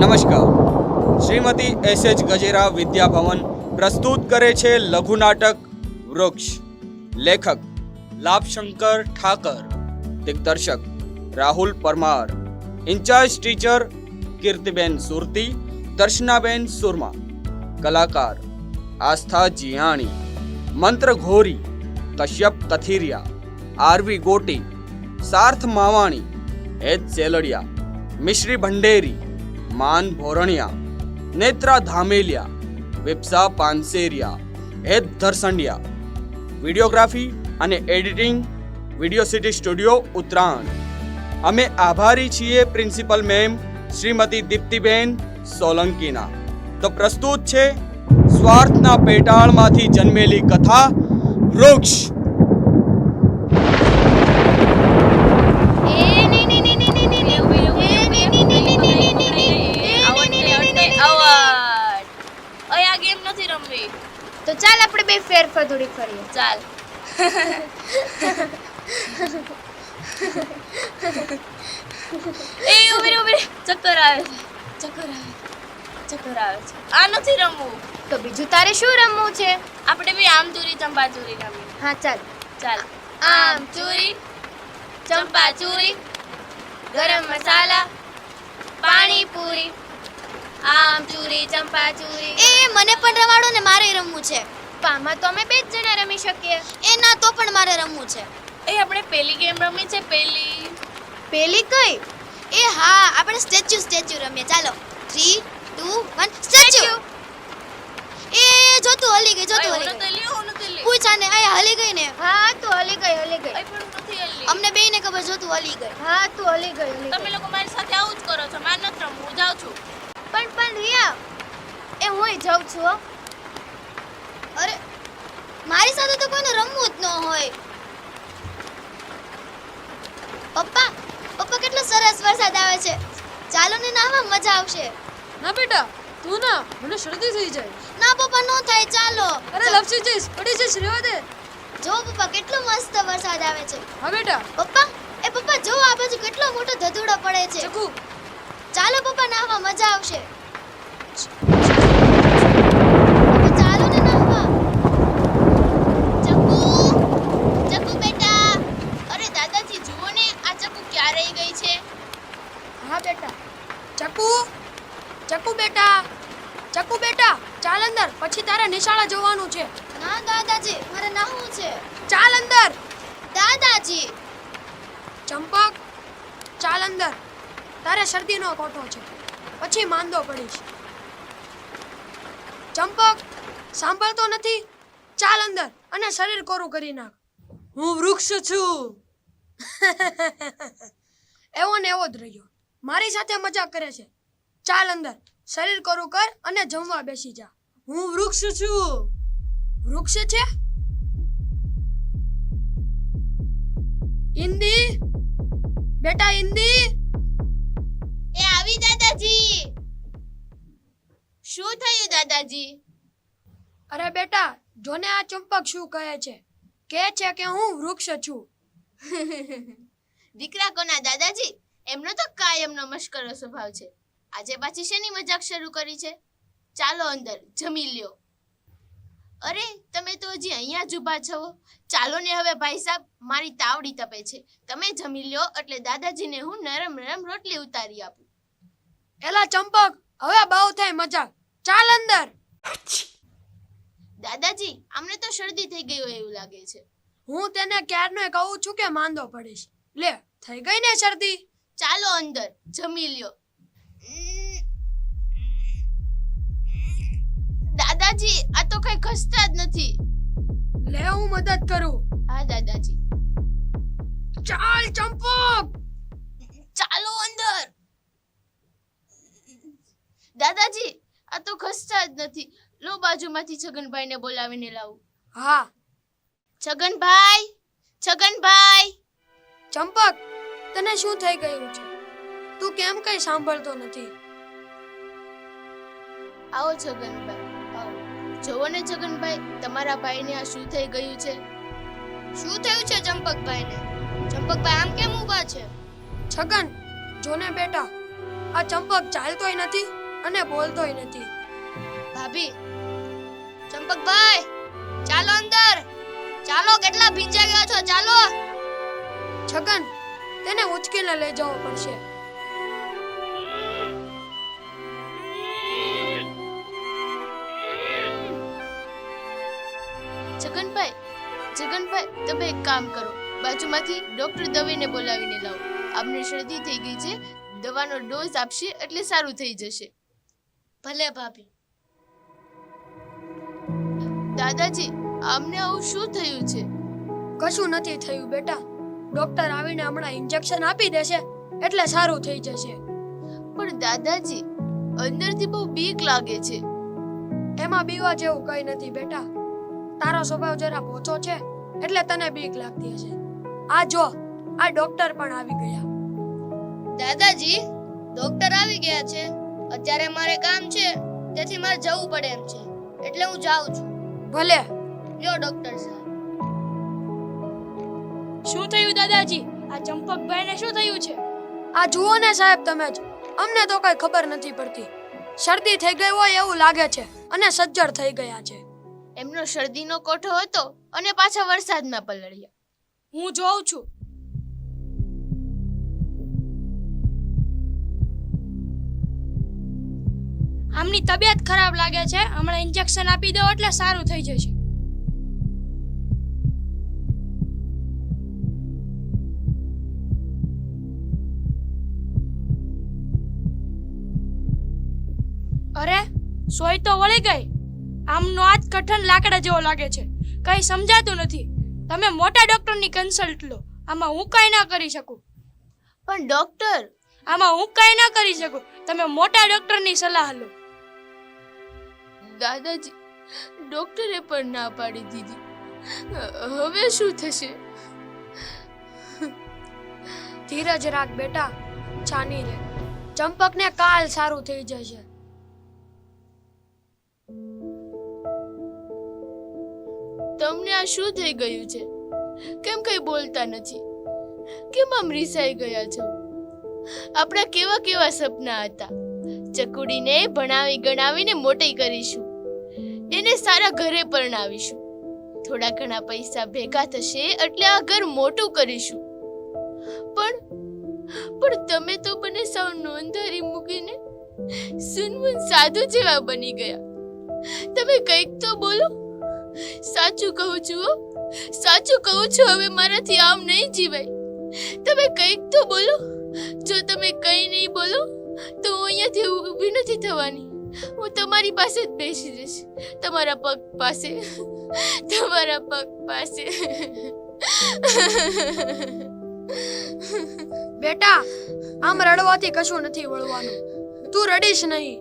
નમસ્કાર. Shrimati S H Gajera Vidyabhavan પ્રસ્તુત કરે છે લઘુ નાટક વૃક્ષ. લેખક લાભશંકર ઠાકર. દિગ્દર્શક Rahul Parmar. Incharge teacher Kirtiben Surti, Darshanaben Surma. કલાકાર આસ્થા જીયાણી. મંત્ર ઘોરી કશ્યપ કથિરિયા. આરવી ગોટી, સાર્થ માવાણી, એચ સેલડિયા. મિશ્રી ભંડેરી માન ભોરણિયા, નેત્રા ધામેલિયા વિપ્સા પાનસેરિયા હેત ધરસંડિયા. વિડીયોગ્રાફી અને editing, video city studio, Uttarayan. અમે આભારી છીએ પ્રિન્સિપલ મેમ શ્રીમતી દીપ્તિબેન સોલંકીના. તો પ્રસ્તુત છે, સ્વાર્થના પેટાળમાંથી જન્મેલી કથા, વૃક્ષ. ચાલ એ ઊભી ઊભી ચક્કર આવે છે ચક્કર આવે. ચક્કર આવે છે આ નથી રમવું. તો બીજું તારે શું રમવું છે? આપણે બી આમ ચોરી ચંપા ચોરી રમીએ. હા ચાલ. ચાલ. આમ ચોરી ચંપા ચોરી ગરમ મસાલા પાણી પૂરી આમ ચોરી ચંપા ચોરી એ મને પણ રમાડો ને મારે રમવું છે. પામાં તો અમે બે જ જણા રમી શકીએ. એ ના તો પણ મારે રમવું છે. એ આપણે પેલી ગેમ રમી છે પેલી? પેલી કઈ? એ હા આપણે સ્ટેચ્યુ સ્ટેચ્યુ રમીએ. ચાલો. Three two one statue. એ જોતું હલી ગઈ જોતું હલી ગઈ. નથી લ્યો, હું નથી લ્યો. પૂછા ને આ હલી ગઈ ને? હા તું હલી ગઈ હલી ગઈ. અમને પણ હું નથી હલી. અમને બેયને ખબર જોતું હલી ગઈ. હા તું હલી ગઈ તમે લોકો મારી સાથે આવું જ કરો છો. મારે નથી રમવું. હું જાઉં છું. પણ પણ રિયા એ હું જાઉં છું. અરે મારી સાથે તો કોઈને રમવું જ ન હોય. પપ્પા પપ્પા કેટલો સરસ વરસાદ આવે છે. ચાલો ને નાહવા મજા આવશે. ના બેટા તું ના મને શરદી થઈ જાય. ના પપ્પા નો થાય ચાલો. અરે લપસી જઈશ પડી જઈશ રેવા દે. જો પપ્પા કેટલો મસ્ત વરસાદ આવે છે. હા બેટા. પપ્પા એ પપ્પા જો આ બાજુ કેટલો મોટો ધધુડો પડે છે. ચકુ. ચાલો પપ્પા નાહવા મજા આવશે પપ્પા, ચાલો ને નાહવા ચકુ ચકુ બેટા અરે દાદાજી જુઓ ને આ ચક્કુ ક્યાં રહી ગઈ છે હા બેટા ચકુ ચકુ બેટા ચકુ બેટા ચાલ અંદર પછી તારે નિશાળા જોવાનું છે. ના દાદાજી મારે નાહવું છે. ચાલ અંદર. દાદાજી. ચંપક ચાલ અંદર. તારે શરદીનો કોઠો છે. પછી માંદો પડીશ. ચંપક સાંભળતો નથી? ચાલ અંદર અને શરીર કોરું કરી નાખ. હું વૃક્ષ છું. એવો ને એવો જ રહ્યો. મારી સાથે મજાક કરે છે. ચાલ અંદર. શરીર કરું કર અને જમવા બેસી જા. હું વૃક્ષ છું. વૃક્ષ છે? ઇન્દી? બેટા ઇન્દી? એ આવી દાદાજી. શું થયું દાદાજી? અરે બેટા જોને આ ચંપક શું કહે છે? કે છે કે હું વૃક્ષ છું. દીકરા કોના દાદાજી? એમનો તો કાયમનો મશ્કરો સ્વભાવ છે. આજે પાછી શેની મજાક શરૂ કરી છે? ચાલો અંદર જમી લ્યો. અરે તમે તો હજી અહીંયા જ ઊભા છો. ચાલો ને હવે ભાઈ સાહેબ મારી તાવડી તપે છે. તમે જમી લ્યો એટલે દાદાજીને હું નરમ નરમ રોટલી ઉતારી આપું. એલા ચંપક હવે બહુ થઈ મજાક. ચાલ અંદર. દાદાજી અમને તો શરદી થઈ ગઈ હોય એવું લાગે છે. હું તેને ક્યારનો કહું છું કે માંદો પડીશ લે થઈ ગઈ ને શરદી? ચાલો અંદર જમી લ્યો. દાદાજી આ તો કઈ ખસતા જ નથી. લે હું મદદ કરું. હા દાદાજી. ચાલ ચંપક ચાલો અંદર. દાદાજી આ તો ખસતા જ નથી. લો બાજુમાંથી છગનભાઈને બોલાવીને લાવું. હા. છગનભાઈ છગનભાઈ. ચંપક તને શું થઈ ગયું છે? તું કેમ કઈ સાંભળતો નથી? આવો છગનભાઈ. જોવો ને છગનભાઈ તમારા ભાઈને આ શું થઈ ગયું છે? શું થયું છે ચંપકભાઈને? ચંપકભાઈ આમ કેમ ઊભા છે? છગન જોને બેટા આ ચંપક ચાલતોય નથી અને બોલતોય નથી. ભાભી ચંપકભાઈ ચાલો અંદર. ચાલો કેટલા ભીંજાઈ ગયા છો ચાલો. છગન તેને ઉચકીને લઈ જવો પડશે. જગનભાઈ તમે એક કામ કરો બાજુમાંથી ડોક્ટર દવેને બોલાવીને લાવો. આપને શરદી થઈ ગઈ છે દવાનો ડોઝ આપશે એટલે સારું થઈ જશે. ભલે ભાભી. દાદાજી આમને આવું શું થયું છે? કશું નથી થયું બેટા. ડોક્ટર આવીને હમણાં ઇન્જેક્શન આપી દેશે એટલે સારું થઈ જશે. પણ દાદાજી અંદરથી બહુ બીક લાગે છે. એમાં બીવા જેવું કઈ નથી બેટા. તારો સ્વભાવ જરા પોચો છે. એટલે તને બીક લાગતી હશે. આ જો આ ડોક્ટર પણ આવી ગયા. દાદાજી ડોક્ટર આવી ગયા છે. અત્યારે મારે કામ છે તેથી મારે જવું પડે એમ છે. એટલે હું જાઉં છું. ભલે. લ્યો ડોક્ટર સાહેબ. શું થયું દાદાજી? આ ચંપકભાઈને શું થયું છે? આ જુઓ ને સાહેબ તમે જ. અમને તો કઈ ખબર નથી પડતી. શરદી થઈ ગઈ હોય એવું લાગે છે અને સજ્જડ થઈ ગયા છે. એમનો શરદીનો કોઠો હતો અને પાછા વરસાદમાં પલળ્યા. હું જોઉં છું. આમની તબિયત ખરાબ લાગે છે. હમણાં ઇન્જેક્શન આપી દો એટલે સારું થઈ જશે. અરે, સોય તો વળી ગઈ. આમનો હાથ કઠણ લાકડા જેવો લાગે છે. કઈ સમજાતું નથી. તમે મોટા ડોક્ટરની કન્સલ્ટ લો. આમાં હું કઈ ના કરી શકું. પણ ડોક્ટર? આમાં હું કઈ ના કરી શકું. તમે મોટા ડોક્ટરની સલાહ લો. દાદાજી ડોક્ટરે પણ ના પાડી દીધી. હવે શું થશે? ધીરજ રાખ બેટા. છાની રે ચંપકને કાલ સારું થઈ જશે. તમને આ શું થઈ ગયું છે? કેમ કઈ બોલતા નથી? કેમ આમ રીસાઈ ગયા છો? આપણા કેવા કેવા સપના હતા? ચકુડીને ભણાવી ગણાવીને મોટી કરીશું. એને સારા ઘરે પરણાવીશું. થોડા ઘણા પૈસા ભેગા થશે એટલે આ ઘર મોટું કરીશું. પણ પણ તમે તો મને સૌ નોંધારી મૂકીને સુનમુન સાધુ જેવા બની ગયા. તમે કંઈક તો બોલો. સાચું કહું છું. સાચું કહું છું હવે મારાથી આમ નહીં જીવાય. તમે કંઈક તો બોલો. જો તમે કંઈ નહીં બોલો તો હું અહીંયાથી ઊભી નથી થવાની. હું તમારી પાસે જ બેસી રહીશ. તમારા પગ પાસે. તમારા પગ પાસે. બેટા આમ રડવાથી કશું નથી વળવાનું. તું રડીશ નહીં.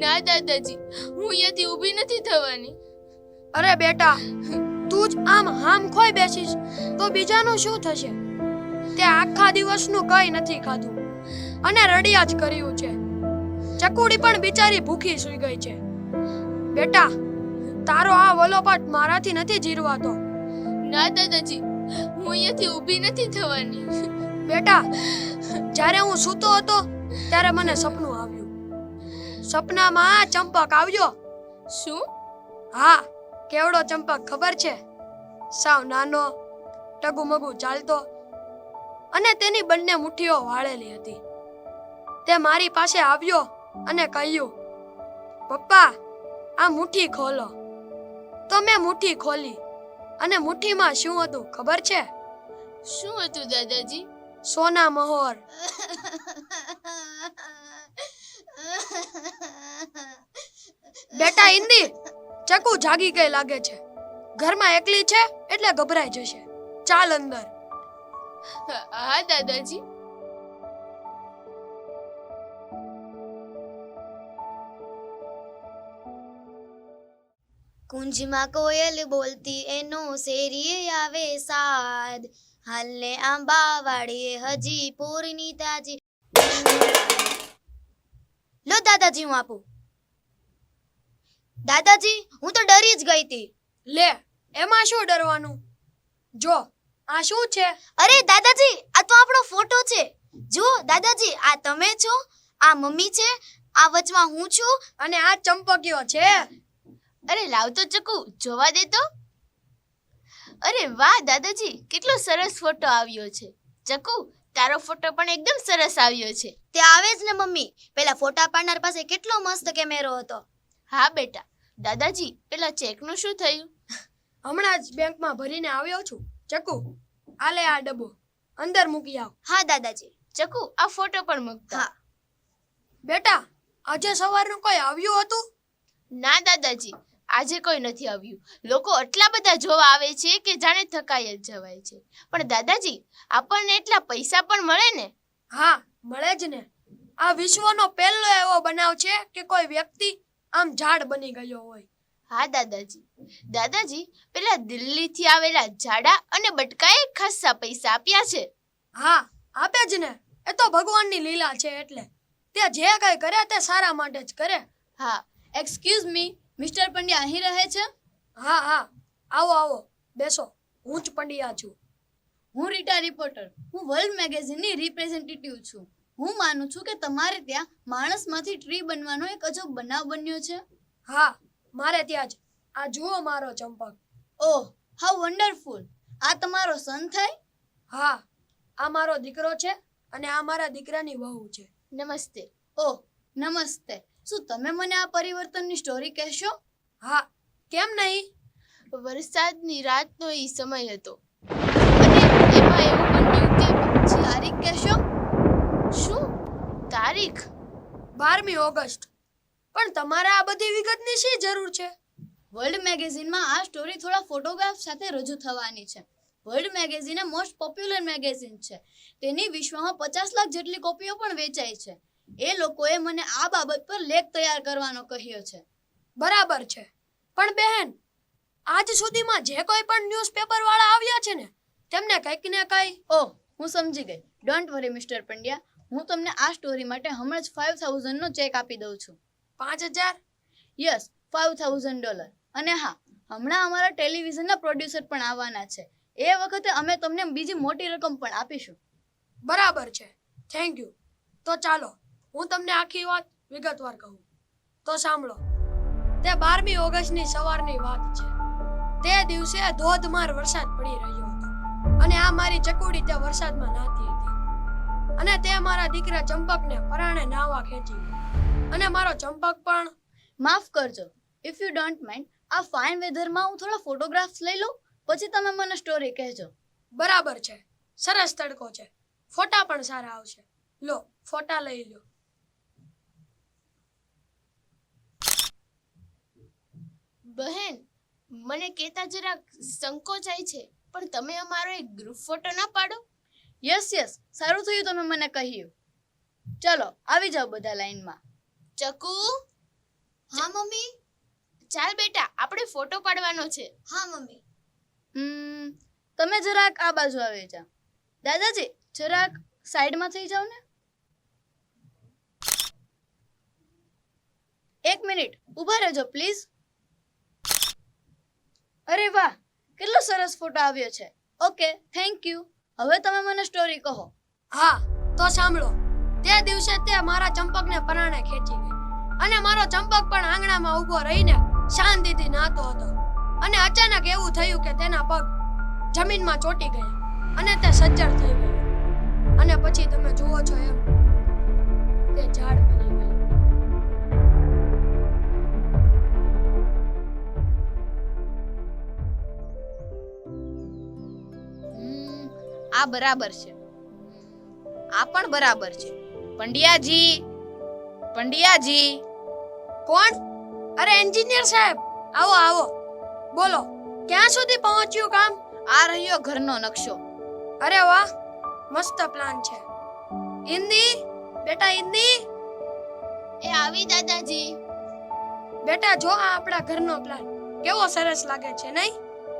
ના દાદાજી હું અહીંયાથી ઊભી નથી થવાની. અરે બેટા તું જ આમ હામ ખોઈ બેસીશ તો બીજાનું શું થશે? તે આખા દિવસનું કઈ નથી ખાધું. અને રડિયા જ કર્યું છે. ચકુડી પણ બિચારી ભૂખી સૂઈ ગઈ છે. બેટા તારો આ વલોપાટ મારાથી નથી જીરવાતો. ના દાદાજી હું અહીંયાથી ઊભી નથી થવાની. બેટા જ્યારે હું સૂતો હતો ત્યારે મને સપનું આવ્યું. સપનામાં ચંપક આવ્યો. શું? હા કેવડો ચંપક ખબર છે? સાવ નાનો ટગુમગુ ચાલતો અને તેની બંને મુઠ્ઠીઓ વાળેલી હતી. તે મારી પાસે આવ્યો અને કહ્યું પપ્પા આ મુઠ્ઠી ખોલો. તો મેં મુઠ્ઠી ખોલી અને મુઠ્ઠીમાં શું હતું ખબર છે? શું હતું દાદાજી? સોના મહોર. બેટા હિન્દી ચકુ જાગી ગઈ લાગે છે? ઘરમાં એકલી છે એટલે ગભરાઈ જશે. ચાલ અંદર. હા દાદાજી. કુંજમાં કોયલ બોલતી એનો શેરીએ આવે સાદ. હાલને આંબા વાડીએ હજી પૂરની તાજી. લો દાદાજી હું આપું. દાદાજી હું તો ડરી જ ગઈ હતી. લે એમાં શું ડરવાનું? જો આ શું છે? અરે દાદાજી આ તો આપણો ફોટો છે. જુઓ દાદાજી આ તમે છો આ મમ્મી છે આ વચમાં હું છું. અને આ ચંપકિયો છે. અરે લાવ તો ચકુ જોવા દે તો. અરે વાહ દાદાજી કેટલો સરસ ફોટો આવ્યો છે. ચકુ તારો ફોટો પણ એકદમ સરસ આવ્યો છે. તે આવે જ ને મમ્મી. પેલા ફોટા પાડનાર પાસે કેટલો મસ્ત કેમેરો હતો. હા બેટા. દાદાજી પેલા ચેકનું શું થયું? હમણાં જ બેંકમાં ભરીને આવ્યો છું. ચકુ આ લે આ ડબ્બો. અંદર મૂકી આવ. હા દાદાજી. ચકુ આ ફોટો પણ મૂકતા. હા. બેટા આજે સવારનું કોઈ આવ્યું હતું? ના દાદાજી. આજે કોઈ નથી આવ્યું. લોકો એટલા બધા જોવા આવે છે કે જાણે થકાઈ જ જવાય છે. પણ દાદાજી આપણને એટલા પૈસા પણ મળે ને? હા મળે જ ને. આ વિશ્વનો પહેલો એવો બનાવ છે કે કોઈ વ્યક્તિ આમ ઝાડ બની ગયો હોય. હા દાદાજી. દાદાજી પેલા દિલ્હીથી આવેલા ઝાડા અને બટકાએ ખાસ્સા પૈસા આપ્યા છે. હા આપે જ ને. એ તો ભગવાનની લીલા છે એટલે. તે જે કઈ કરે તે સારા માટે જ કરે. હા એક્સક્યુઝ મી મિસ્ટર પંડ્યા અહીં રહે છે? હા હા. આવો આવો. બેસો. હું જ પંડ્યા છું. હું રીટા રિપોર્ટર હું વર્લ્ડ મેગેઝિનની રિપ્રેઝેન્ટેટિવ છું. હું માનું છું કે તમારે ત્યાં માણસમાંથી ટ્રી બનવાનો એક અજબ બનાવ બન્યો છે. હા મારે ત્યાં જ. આ જુઓ મારો ચંપક. ઓહ હાઉ વન્ડરફુલ આ તમારો સન થાય? હા આ મારો દીકરો છે અને આ મારા દીકરાની વહુ છે. નમસ્તે. ઓહ નમસ્તે. શું તમે મને આ પરિવર્તનની સ્ટોરી કહેશો? હા કેમ નહીં? વરસાદની રાતનો એ સમય હતો. અને એમાં એવું બન્યું કે પછી તારીખ કહેશો શું તારીખ? બારમી ઓગસ્ટ. પણ તમારે આ બધી વિગતની શી જરૂર છે? વર્લ્ડ મેગેઝિનમાં આ સ્ટોરી થોડા ફોટોગ્રાફ સાથે રજૂ થવાની છે. વર્લ્ડ મેગેઝિન એ મોસ્ટ પોપ્યુલર મેગેઝિન છે. તેની વિશ્વમાં પચાસ લાખ જેટલી કોપીઓ પણ વેચાય છે. એ લોકોએ મને આ બાબત પર લેખ તૈયાર કરવાનો કહ્યો છે. બરાબર છે. પણ બહેન આજ સુધીમાં જે કોઈ પણ ન્યૂઝપેપર વાળા આવ્યા છે ને તેમને કંઈક ને કંઈ ઓહ હું સમજી ગઈ. Don't worry mister Pandya. હું તમને આ સ્ટોરી માટે હમણાં જ ફાઇવ થાઉઝન્ડનો ચેક આપી દઉં છું. પાંચ હજાર? યસ ફાઇવ થાઉઝન્ડ ડોલર અને હા હમણાં અમારા ટેલિવિઝનના પ્રોડ્યુસર પણ આવવાના છે. એ વખતે અમે તમને બીજી મોટી રકમ પણ આપીશું. બરાબર છે. થેન્ક યુ તો ચાલો હું તમને આખી વાત વિગતવાર કહું. તો સાંભળો. તે બારમી ઓગસ્ટની સવારની વાત છે. તે દિવસે ધોધમાર વરસાદ પડી રહ્યો હતો. અને આ મારી ચકુડી તે વરસાદમાં નાતી હતી. અને તે મારા દીકરા ચંપકને પરાણે નાવા ખેંચી અને મારો ચંપક પણ માફ કરજો ઇફ યુ ડોન્ટ માઇન્ડ આ ફાઇન વેધરમાં હું થોડા ફોટોગ્રાફ્સ લઈ લઉં પછી તમે મને સ્ટોરી કહેજો. બરાબર છે સરસ તડકો છે ફોટા પણ સારા આવશે. લો ફોટા લઈ લો. બહેન મને કહેતા જરાક સંકોચાય છે પણ તમે અમારો એક ગ્રુપ ફોટો ના પાડો. યસ યસ સારું થયું તમે મને કહ્યું. ચલો આવી જાઓ બધા લાઈનમાં. ચકુ? હા મમ્મી? ચાલ બેટા આપણે ફોટો પાડવાનો છે. હા મમ્મી. હમ, તમે જરાક આ બાજુ આવી જાઓ. દાદાજી જરાક સાઈડમાં થઈ જાઓ ને. એક મિનિટ ઊભા રહેજો પ્લીઝ. અરે વાહ કેટલો સરસ ફોટો આવ્યો છે. Okay thank you. હવે તમે મને સ્ટોરી કહો. હા, તો સાંભળો. તે દિવસે તે મારા ચંપકને પરાણે ખેંચી ગઈ. અને મારો ચંપક પણ આંગણામાં ઊભો રહીને શાંતિથી નાતો હતો. અને અચાનક એવું થયું કે તેના પગ જમીનમાં ચોંટી ગયા અને તે સજ્જડ થઈ ગયો. અને પછી તમે જુઓ છો એમ, તે ઝાડ આ બરાબર છે. આ પણ બરાબર છે. પંડ્યાજી પંડ્યાજી કોણ? અરે એન્જિનિયર સાહેબ આવો આવો. બોલો ક્યાં સુધી પહોંચ્યું કામ? આ રહ્યો ઘરનો નકશો. અરે વાહ મસ્ત પ્લાન છે. ઇન્દી બેટા ઇન્દી એ આવી દાદાજી. બેટા જો આ આપણા ઘરનો પ્લાન કેવો સરસ લાગે છે નહીં?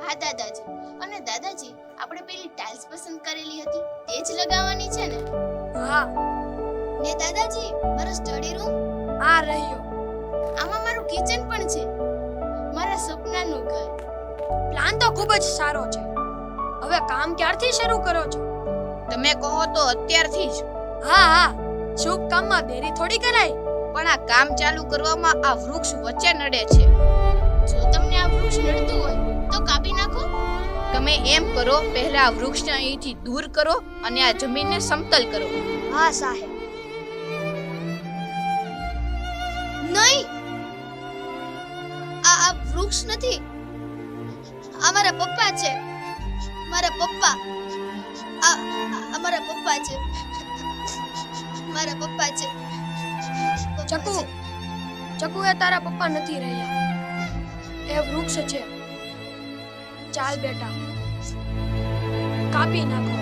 હા દાદાજી. અને દાદાજી આપણે પેલી ટાઇલ્સ પસંદ કરેલી હતી તે જ લગાવવાની છે ને? હા. ને દાદાજી મારો સ્ટડી રૂમ? આ રહ્યો. આમાં મારું કિચન પણ છે. મારા સપનાનું ઘર. પ્લાન તો ખૂબ જ સારો છે. હવે કામ ક્યારથી શરૂ કરો છો? તમે કહો તો અત્યારથી જ. હા હા. શુભ કામમાં દેરી થોડી કરાય? પણ આ કામ ચાલુ કરવામાં આ વૃક્ષ વચ્ચે નડે છે. જો તમને આ વૃક્ષ નડતું હોય તો કાપી નાખો. તમે એમ કરો પહેલા આ વૃક્ષને અહીંથી દૂર કરો અને આ જમીનને સમતલ કરો. હા સાહેબ. નહીં! આ આ વૃક્ષ નથી. આ મારા પપ્પા છે. મારા પપ્પા. આ અમારા પપ્પા છે. મારા પપ્પા છે. ચકુ ચકુ એ તારા પપ્પા નથી રહ્યા. એ વૃક્ષ છે. ચાલ બેટા. કાપી નાખો.